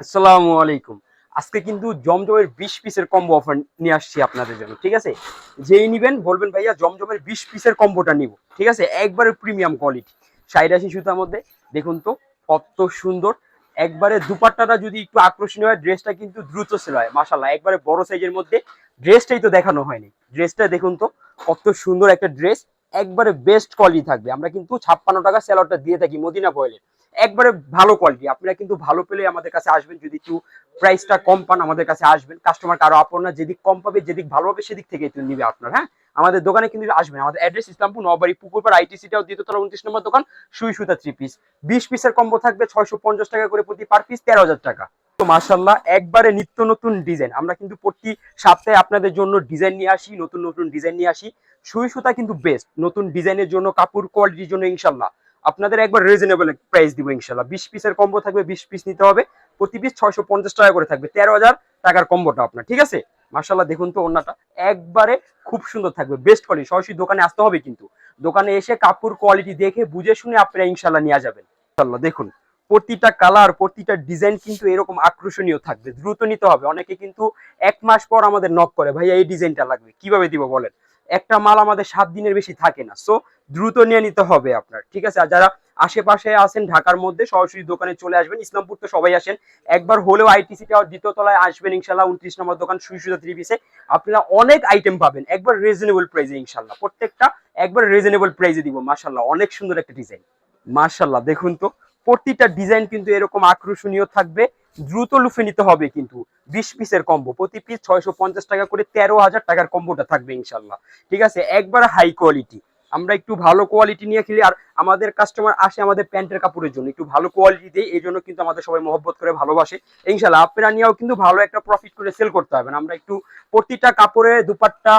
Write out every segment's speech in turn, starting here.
আসসালামু আলাইকুম। আজকে কিন্তু জমজমের বিশ পিসের কম্বো অফার নিয়ে আসছি আপনাদের জন্য, ঠিক আছে? যেই নিবেন, বলবেন ভাইয়া, জমজমের বিশ পিসের কম্বোটা নিব, ঠিক আছে? একবারে প্রিমিয়াম কোয়ালিটি সাইরাশি সুতার মধ্যে। দেখুন তো, কত সুন্দর। একবারে দুপাট্টাটা যদি একটু আকর্ষণীয় হয় ড্রেসটা কিন্তু দ্রুত সেল হয় মাসাল্লাহ একবারে বড় সাইজের মধ্যে ড্রেসটাই তো দেখানো হয়নি। ড্রেসটা দেখুন তো, কত সুন্দর একটা ড্রেস একবারে বেস্ট কোয়ালিটি থাকবে। আমরা কিন্তু ছাপ্পান্ন টাকা স্যালাডটা দিয়ে থাকি মদিনা বয়েলের একবারে ভালো কোয়ালিটি আপনারা কিন্তু ভালো পেলে আমাদের কাছে আসবেন। যদি একটু প্রাইসটা কম পান, আমাদের কাছে আসবেন। কাস্টমার কারও আপন যেদিক কম পাবে, যেদিক ভালো হবে, সেদিক থেকে একটু নিবে আপনার হ্যাঁ? আমাদের দোকানে কিন্তু আসবেন। আমাদের অ্যাড্রেস ইসলামপুর নবাড়ি পুকুরপাড় আইটিসিটাও দ্বিতীয়তলা উনত্রিশ নম্বর দোকান, সুই সুতা থ্রি পিস বিশ পিসের কম্বো থাকবে, ছয়শো পঞ্চাশ টাকা করে প্রতি পার পিস তেরো হাজার টাকা। তো মার্শাল্লাহ একবারে নিত্য নতুন ডিজাইন আমরা কিন্তু প্রতি সপ্তাহে আপনাদের জন্য ডিজাইন নিয়ে আসি, নতুন নতুন ডিজাইন নিয়ে আসি। সুই সুতা কিন্তু বেস্ট নতুন ডিজাইনের জন্য, কাপড় কোয়ালিটির জন্য ইনশাল্লাহ আপনাদের একবার রিজনেবল প্রাইস দিব ইনশাল্লাহ বিশ পিসের কম্বো থাকবে, বিশ পিস নিতে হবে। প্রতি পিস ছয়শো পঞ্চাশ টাকা করে থাকবে, তেরো হাজার টাকার কম্বোটা আপনার, ঠিক আছে? মার্শাল্লাহ দেখুন তো ওনাটা একবারে খুব সুন্দর থাকবে বেস্ট কোয়ালিটি সরাসরি দোকানে আসতে হবে কিন্তু। দোকানে এসে কাপড় কোয়ালিটি দেখে, বুঝে শুনে আপনারা ইনশাল্লাহ নিয়ে যাবেন। ইনশাল্লাহ দেখুন। প্রতিটা কালার প্রতিটা ডিজাইন কিন্তু এরকম আকর্ষণীয় থাকবে। দ্রুত নিতে হবে। অনেকে কিন্তু এক মাস পর আমাদের নক করে, ভাইয়া, এই ডিজাইনটা লাগবে। কীভাবে দিব বলেন? একটা মাল আমাদের সাত দিনের বেশি থাকে না। সো দ্রুত নিয়ে নিতে হবে আপনার, ঠিক আছে? আর যারা আশেপাশে আছেন ঢাকার মধ্যে, সরাসরি দোকানে চলে আসবেন। ইসলামপুর তো সবাই আসেন। একবার হলেও আইটিসি টাওয়ার দ্বিতীয় তলায় আসবেন ইনশাল্লাহ, উনত্রিশ নম্বর দোকান সুই সুতা থ্রি পিসে। আপনারা অনেক আইটেম পাবেন, একবার রিজনেবল প্রাইসে ইনশাল্লাহ। প্রত্যেকটা একবার রিজনেবল প্রাইসে দিব, মাশাল্লাহ। অনেক সুন্দর একটা ডিজাইন মাশাল্লাহ। দেখুন তো, প্রতিটা ডিজাইন কিন্তু এরকম আকর্ষণীয় থাকবে। দ্রুত লুফে নিতে হবে কিন্তু। বিশ পিসের কম্বো প্রতি পিস ছয়শো পঞ্চাশ টাকা করে তেরো হাজার টাকার কম্বোটা থাকবে ইনশাল্লাহ। ঠিক আছে? একবার হাই কোয়ালিটি আমরা একটু ভালো কোয়ালিটি নিয়ে খেলি আর আমাদের কাস্টমার আসে আমাদের প্যান্টের কাপড়ের জন্য। একটু ভালো কোয়ালিটি দেয়, এই জন্য কিন্তু আমাদের সবাই মহব্বত করে, ভালোবাসে। ইনশাল্লাহ আপনারা নিয়েও কিন্তু ভালো একটা প্রফিট করে সেল করতে হবে। আমরা একটু প্রতিটা কাপড়ে দুপাট্টা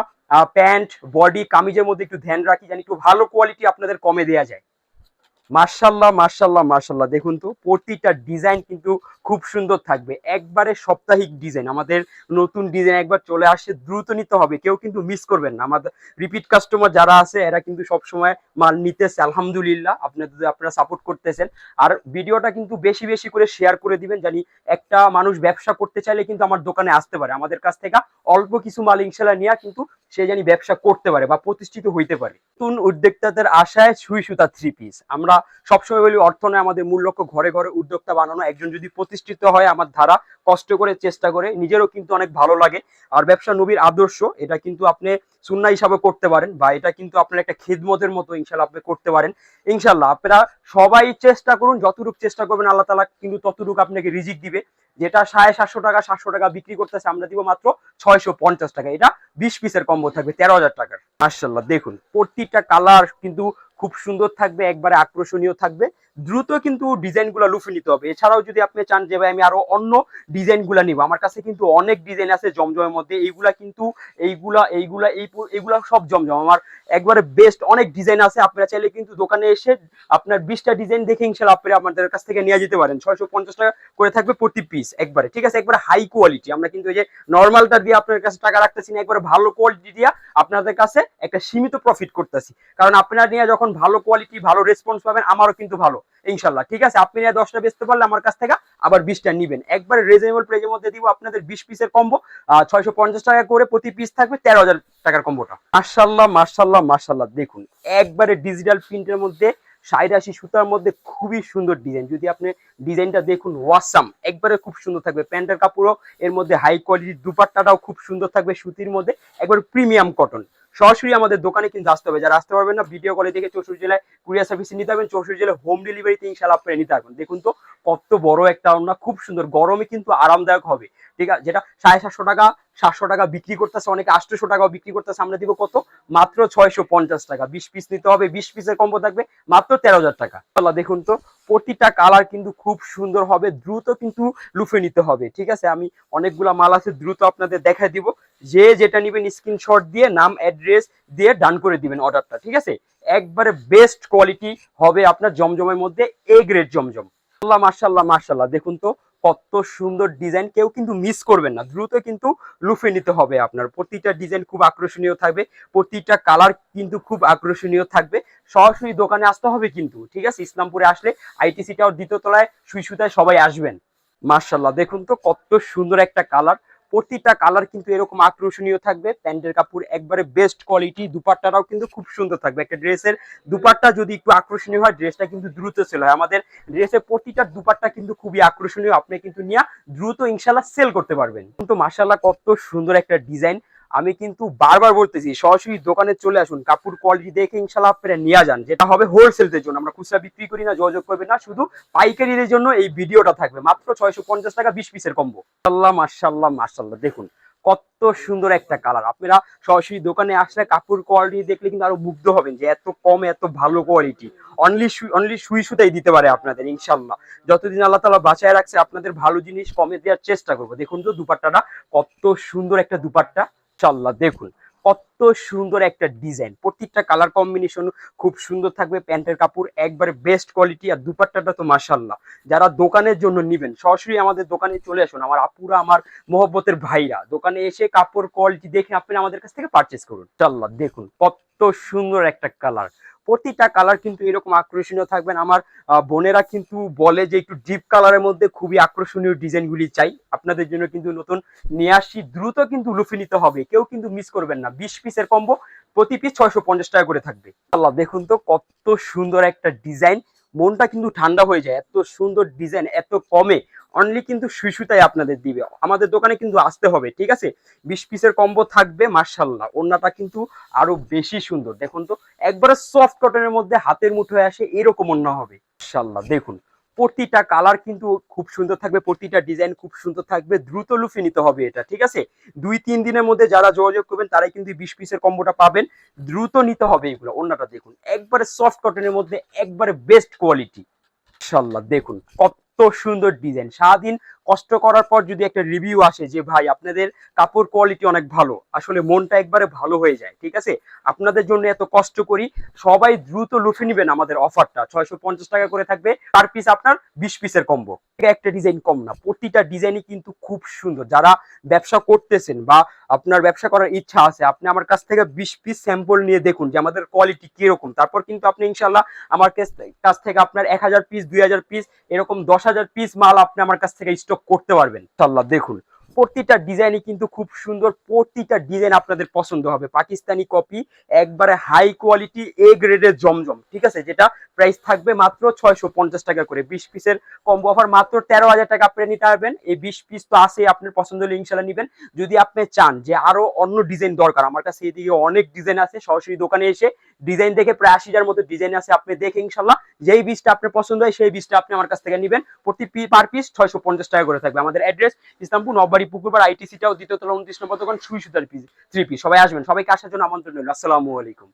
প্যান্ট বডি কামিজের মধ্যে একটু ধ্যান রাখি জানি একটু ভালো কোয়ালিটি আপনাদের কমে দেওয়া যায়। মার্শাল্লাহ মার্শাল্লাহ মার্শাল্লাহ দেখুন তো, প্রতিটা ডিজাইন কিন্তু খুব সুন্দর থাকবে। একবারে সাপ্তাহিক ডিজাইন আমাদের নতুন ডিজাইন একবার চলে আসে, দ্রুত নিতে হবে। কেউ কিন্তু মিস করবেন না। আমাদের রিপিট কাস্টমার যারা আছে, এরা কিন্তু সব সময় মাল নিতেছে। আলহামদুলিল্লাহ, আপনাদের আপনারা সাপোর্ট করতেছেন। আর ভিডিওটা কিন্তু বেশি বেশি করে শেয়ার করে দিবেন। জানি একটা মানুষ ব্যবসা করতে চাইলে কিন্তু আমার দোকানে আসতে পারে। আমাদের কাছ থেকে অল্প কিছু মাল ইনশাল্লাহ নিয়ে কিন্তু সে জানি ব্যবসা করতে পারে বা প্রতিষ্ঠিত হইতে পারে। নতুন উদ্যোক্তাদের আশায় সুই সুতা থ্রি পিস আমরা সবসময় বলি, অর্থ নয়, আমাদের মূল লক্ষ্য ঘরে ঘরে উদ্যোক্তা বানানো। একজন যদি প্রতিষ্ঠিত হয় আমার ধারা, কষ্ট করে, চেষ্টা করে, নিজেরও কিন্তু অনেক ভালো লাগে। আর ব্যবসা নবীর আদর্শ, এটা কিন্তু আপনি সুন্না হিসাবে করতে পারেন বা এটা কিন্তু আপনার একটা খেদমতের মতো ইনশাল্লাহ আপনি করতে পারেন। ইনশাল্লাহ আপনারা সবাই চেষ্টা করুন, যতটুকু চেষ্টা করবেন আল্লাহ তালা কিন্তু ততটুকু আপনাকে রিজিক দিবে। যেটা সাড়ে সাতশো টাকা সাতশো টাকা বিক্রি করতেছে, আমরা দিব মাত্র ছয়শো পঞ্চাশ টাকা। এটা বিশ পিসের কম্বো থাকবে, তেরো হাজার টাকার। মার্শাল্লাহ দেখুন, প্রতিটা কালার কিন্তু খুব সুন্দর থাকবে, একবারে আকর্ষণীয় থাকবে। দ্রুত কিন্তু ডিজাইনগুলো লুফে নিতে হবে। এছাড়াও যদি আপনি চান যে, ভাই, আমি আরও অন্য ডিজাইনগুলো নিব। আমার কাছে কিন্তু অনেক ডিজাইন আছে জমজমের মধ্যে। এইগুলা কিন্তু এইগুলা এইগুলা, এই এইগুলা সব জমজম। আমার একবারে বেস্ট অনেক ডিজাইন আছে। আপনারা চাইলে কিন্তু দোকানে এসে আপনার বিশটা ডিজাইন দেখে ইনশাল্লাহ আপনারা আমাদের কাছ থেকে নিয়ে যেতে পারেন। ছয়শো পঞ্চাশ টাকা করে থাকবে প্রতি পিস একবারে। ঠিক আছে? একবারে হাই কোয়ালিটি আমরা কিন্তু এই যে নর্মালটা দিয়ে আপনার কাছে টাকা রাখতেছি না, একবারে ভালো কোয়ালিটি দিয়ে আপনাদের কাছে একটা সীমিত প্রফিট করতেছি। কারণ আপনারা নিয়ে যখন ভালো কোয়ালিটি ভালো রেসপন্স পাবেন, আমারও কিন্তু ভালো। ইনশাল্লাহ ঠিক আছে? আপনি দশটা বেচতে পারলে আমার কাছ থেকে আবার বিশটা নিবেন। একবার রিজনেবল প্রাইজের মধ্যে দিব আপনাদের বিশ পিসের কম্বো ছয়শো পঞ্চাশ টাকা করে প্রতি পিস থাকবে তেরো হাজার টাকার কম্বোটা মার্শাল্লাহ মার্শাল্লাহ মার্শাল্লাহ দেখুন, একবারে ডিজিটাল প্রিন্টের মধ্যে সাইরাশি সুতার মধ্যে খুবই সুন্দর ডিজাইন যদি আপনি ডিজাইনটা দেখুন ওয়াসাম একবারে খুব সুন্দর থাকবে। প্যান্টের কাপড়ও এর মধ্যে হাই কোয়ালিটির দুপাট্টাটাও খুব সুন্দর থাকবে সুতির মধ্যে। একবার প্রিমিয়াম কটন সরাসরি আমাদের দোকানে কিন্তু আসতে হবে। যারা আসতে পারবেন না ভিডিও কলে দেখে চৌষট্টি জেলায় কুরিয়ার সার্ভিস নিতে পারবেন, চৌষট্টি জেলায় হোম ডেলিভারিতে ইনশাল্লাহ আপনারা নিতে পারবেন দেখুন তো, কত বড় একটা ওড়না খুব সুন্দর। গরমে কিন্তু আরামদায়ক হবে। ঠিক আছে? যেটা সাড়ে সাতশো টাকা সাতশো টাকা বিক্রি করতেছে, অনেকে আটশোশো টাকাও বিক্রি করতেছে, আমরা দিব কত? মাত্র ছয়শো পঞ্চাশ টাকা। বিশ পিস নিতে হবে, বিশ পিসের কম্বো থাকবে, মাত্র তেরো হাজার টাকা। দেখুন তো, প্রতিটা কালার কিন্তু খুব সুন্দর হবে, দ্রুত কিন্তু লুফে নিতে হবে, ঠিক আছে? আমি অনেকগুলা মাল আছে, দ্রুত আপনাদের দেখাই দিব। যে যেটা নিবেন স্ক্রিনশট দিয়ে, নাম অ্যাড্রেস দিয়ে ডান করে দিবেন অর্ডারটা ঠিক আছে? একবারে বেস্ট কোয়ালিটি হবে আপনার জমজমের মধ্যে এ গ্রেড জমজম। মার্শাল্লাহ মার্শাল্লাহ দেখুন তো কত সুন্দর ডিজাইন কেউ কিন্তু মিস করবেন না। দ্রুত কিন্তু লুফে নিতে হবে আপনার। প্রতিটা ডিজাইন খুব আকর্ষণীয় থাকবে। প্রতিটা কালার কিন্তু খুব আকর্ষণীয় থাকবে। সরাসরি দোকানে আসতে হবে কিন্তু, ঠিক আছে? ইসলামপুরে আসলে আইটিসি দ্বিতীয় তলায়, সুই সুতায় সবাই আসবেন। মার্শাল্লাহ দেখুন তো কত সুন্দর একটা কালার প্রতিটা কালার কিন্তু এরকম আকর্ষণীয় থাকবে। প্যান্টের কাপড় একবারে বেস্ট কোয়ালিটি দুপাট্টাটাও কিন্তু খুব সুন্দর থাকবে। একটা ড্রেসের দুপাট্টা যদি একটু আকর্ষণীয় হয়, ড্রেসটা কিন্তু দ্রুত সেল হয়। আমাদের ড্রেসের প্রতিটা দুপাট্টা কিন্তু খুবই আকর্ষণীয়। আপনি কিন্তু নিয়ে দ্রুত ইনশাল্লাহ সেল করতে পারবেন। কিন্তু মার্শাল্লাহ কত সুন্দর একটা ডিজাইন আমি কিন্তু বারবার বলতেছি, সরাসরি দোকানে চলে আসুন, কাপড় কোয়ালিটি দেখে ইনশাল্লাহ আপনারা নিয়ে যান। যেটা হবে হোলসেলের জন্য, আমরা খুচরা বিক্রি করি না, যোগাযোগ করবেন না, শুধু পাইকারিদের জন্য এই ভিডিওটা থাকবে। মাত্র ছয়শো পঞ্চাশ টাকা, বিশ পিসের কম্বো মাসাল্লাহ মাসাল্লাহ মাসাল্লাহ দেখুন, কত সুন্দর একটা কালার আপনারা সরাসরি দোকানে আসলে কাপড় কোয়ালিটি দেখলে কিন্তু আরও মুগ্ধ হবেন যে এত কম, এত ভালো কোয়ালিটি অনলি অনলি সুই সুতাই দিতে পারে আপনাদের ইনশাল্লাহ যতদিন আল্লাহ তালা বাঁচায় রাখছে, আপনাদের ভালো জিনিস কমে দেওয়ার চেষ্টা করব। দেখুন তো দুপাট্টাটা, কত সুন্দর একটা দুপাট্টা। ইনশাল্লাহ দেখুন। কত সুন্দর একটা ডিজাইন। প্রত্যেকটা কালার কম্বিনেশন খুব সুন্দর থাকবে। প্যান্টের কাপড় একবারে বেস্ট কোয়ালিটি আর দুপাট্টাটা তো মাসাল্লাহ যারা দোকানের জন্য নিবেন, সরাসরি আমাদের দোকানে চলে আসুন। আমার আপুরা, আমার মহব্বতের ভাইরা, দোকানে এসে কাপড় কোয়ালিটি দেখে আপনি আমাদের কাছ থেকে পারচেস করুন। চাল্লাহ দেখুন কত সুন্দর একটা কালার। প্রতিটা কালার কিন্তু এরকম আকর্ষণীয় থাকবেন আমার বোনেরা কিন্তু বলে যে একটু ডিপ কালারের মধ্যে খুবই আকর্ষণীয় ডিজাইনগুলি চাই। আপনাদের জন্য কিন্তু নতুন নিয়ে আসছি। দ্রুত কিন্তু লুফে নিতে হবে। কেউ কিন্তু মিস করবেন না। বিশ পিসের কম্বো প্রতি পিস ছয়শো পঞ্চাশ টাকা করে থাকবে। আল্লাহ দেখুন তো কত সুন্দর একটা ডিজাইন মনটা কিন্তু ঠান্ডা হয়ে যায়। এত সুন্দর ডিজাইন এত কমে। অনলি কিন্তু সুইসুতাই আপনাদের দিবে। আমাদের দোকানে কিন্তু আসতে হবে, ঠিক আছে? বিশ পিসের কম্বো থাকবে মার্শাল্লাহ ওড়নাটা কিন্তু আরও বেশি সুন্দর। দেখুন তো, একবারে সফট কটনের মধ্যে হাতের মুঠোয় আসে, এরকম ওড়না হবে। মার্শাল্লাহ দেখুন। প্রতিটা কালার কিন্তু খুব সুন্দর থাকবে, প্রতিটা ডিজাইন খুব সুন্দর থাকবে, দ্রুত লুফে নিতে হবে এটা, ঠিক আছে? দুই, তিন দিনের মধ্যে যারা যোগাযোগ করবেন, তারাই কিন্তু বিশ পিসের কম্বোটা পাবেন। দ্রুত নিতে হবে এগুলো অন্যটা দেখুন। একবারে সফট কটনের মধ্যে একবারে বেস্ট কোয়ালিটি ইনশাল্লাহ দেখুন, কত সুন্দর ডিজাইন সারাদিন কষ্ট করার পর যদি একটা রিভিউ আসে যে, ভাই, আপনাদের কাপড় কোয়ালিটি অনেক ভালো। আসলে মনটা একবারে ভালো হয়ে যায়, ঠিক আছে? আপনাদের জন্য এত কষ্ট করি, সবাই দ্রুত লুফে নিবেন আমাদের অফারটা ছয়শো পঞ্চাশ টাকা করে থাকবে পার পিস আপনার বিশ পিসের কম্বো একটা ডিজাইন কম না, প্রতিটা ডিজাইনই কিন্তু খুব সুন্দর। যারা ব্যবসা করতেছেন বা আপনার ব্যবসা করার ইচ্ছা আছে, আপনি আমার কাছ থেকে বিশ পিস স্যাম্পল নিয়ে দেখুন যে, আমাদের কোয়ালিটি কীরকম? তারপর কিন্তু আপনি ইনশাল্লাহ আমার কাছ- থেকে আপনার এক হাজার পিস দুই হাজার পিস এরকম দশ পিস মাল আপনি আমার কাছ থেকে স্টক করতে পারবেন ইনশাল্লাহ দেখুন। প্রতিটা ডিজাইনই কিন্তু খুব সুন্দর। প্রতিটা ডিজাইন আপনাদের পছন্দ হবে। পাকিস্তানি কপি, একবারে হাই কোয়ালিটি, এ গ্রেডের জমজম, ঠিক আছে? যেটা প্রাইস থাকবে মাত্র ছয়শো পঞ্চাশ টাকা করে। বিশ পিসের কম্বো অফার মাত্র তেরো হাজার টাকা আপনি নিতে পারবেন। এই বিশ পিস তো আছে আপনার পছন্দ হলে ইনশাল্লাহ নিবেন। যদি আপনি চান যে আরও অন্য ডিজাইন দরকার, আমার কাছে এদিকে অনেক ডিজাইন আছে, সরাসরি দোকানে এসে ডিজাইন দেখে প্রায় আশি হাজার মতো ডিজাইন আছে, আপনি দেখে ইনশাল্লাহ যেই বীজটা আপনার পছন্দ হয়, সেই বীজটা আপনি আমার কাছ থেকে নেবেন। প্রতি পার পিস ছয়শো পঞ্চাশ টাকা করে থাকবে। আমাদের অ্যাড্রেস ইসলামপুর নববাড়ি পুকুরপাড় আইটিসিটাও দ্বিতীয় তলা উনত্রিশ নম্বর দোকান সুই সুতার পিস থ্রি পিস সবাই আসবেন, সবাইকে আসার জন্য আমন্ত্রণ রইল। আসসালামু আলাইকুম।